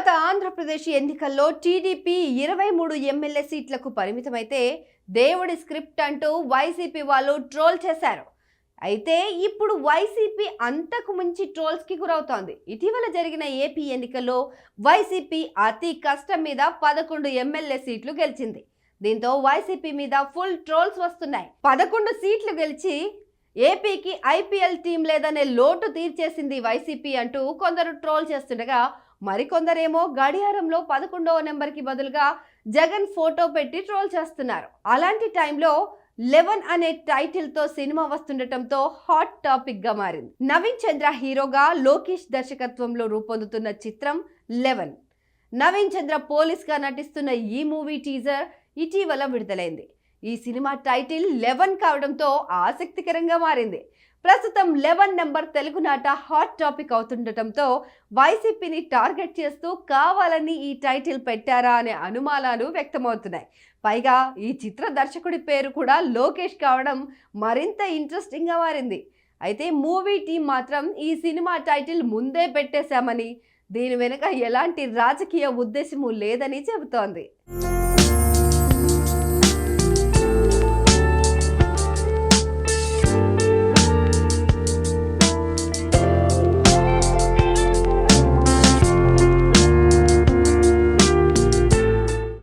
గత ఆంధ్రప్రదేశ్ ఎన్నికల్లో టీడీపీ ఇరవై మూడు ఎమ్మెల్యే సీట్లకు పరిమితమైతే దేవుడి స్క్రిప్ట్ అంటూ వైసీపీ వాళ్ళు ట్రోల్ చేశారు. అయితే ఇప్పుడు వైసీపీ అంతకు మించి ట్రోల్స్కి గురవుతోంది. ఇటీవల జరిగిన ఏపీ ఎన్నికల్లో వైసీపీ అతి కష్టం మీద పదకొండు ఎమ్మెల్యే సీట్లు గెలిచింది. దీంతో వైసీపీ మీద ఫుల్ ట్రోల్స్ వస్తున్నాయి. పదకొండు సీట్లు గెలిచి ఏపీకి ఐపీఎల్ టీం లేదనే లోటు తీర్చేసింది వైసీపీ అంటూ కొందరు ట్రోల్ చేస్తుండగా మరికొందరేమో గడియారంలో పదకొండవ నెంబర్కి బదులుగా జగన్ ఫోటో పెట్టి ట్రోల్ చేస్తున్నారు. అలాంటి టైంలో లెవెన్ అనే టైటిల్తో సినిమా వస్తుండటంతో హాట్ టాపిక్గా మారింది. నవీన్ చంద్ర హీరోగా లోకేష్ దర్శకత్వంలో రూపొందుతున్న చిత్రం లెవెన్. నవీన్ చంద్ర పోలీస్గా నటిస్తున్న ఈ మూవీ టీజర్ ఇటీవల విడుదలైంది. ఈ సినిమా టైటిల్ లెవెన్ కావడంతో ఆసక్తికరంగా మారింది. ప్రస్తుతం లెవెన్ నెంబర్ తెలుగునాట హాట్ టాపిక్ అవుతుండటంతో వైసీపీని టార్గెట్ చేస్తూ కావాలని ఈ టైటిల్ పెట్టారా అనే అనుమానాలు వ్యక్తమవుతున్నాయి. పైగా ఈ చిత్ర దర్శకుడి పేరు కూడా లోకేష్ కావడం మరింత ఇంట్రెస్టింగ్గా మారింది. అయితే మూవీ టీం మాత్రం ఈ సినిమా టైటిల్ ముందే పెట్టేశామని దీని వెనుక ఎలాంటి రాజకీయ ఉద్దేశము లేదని చెబుతోంది.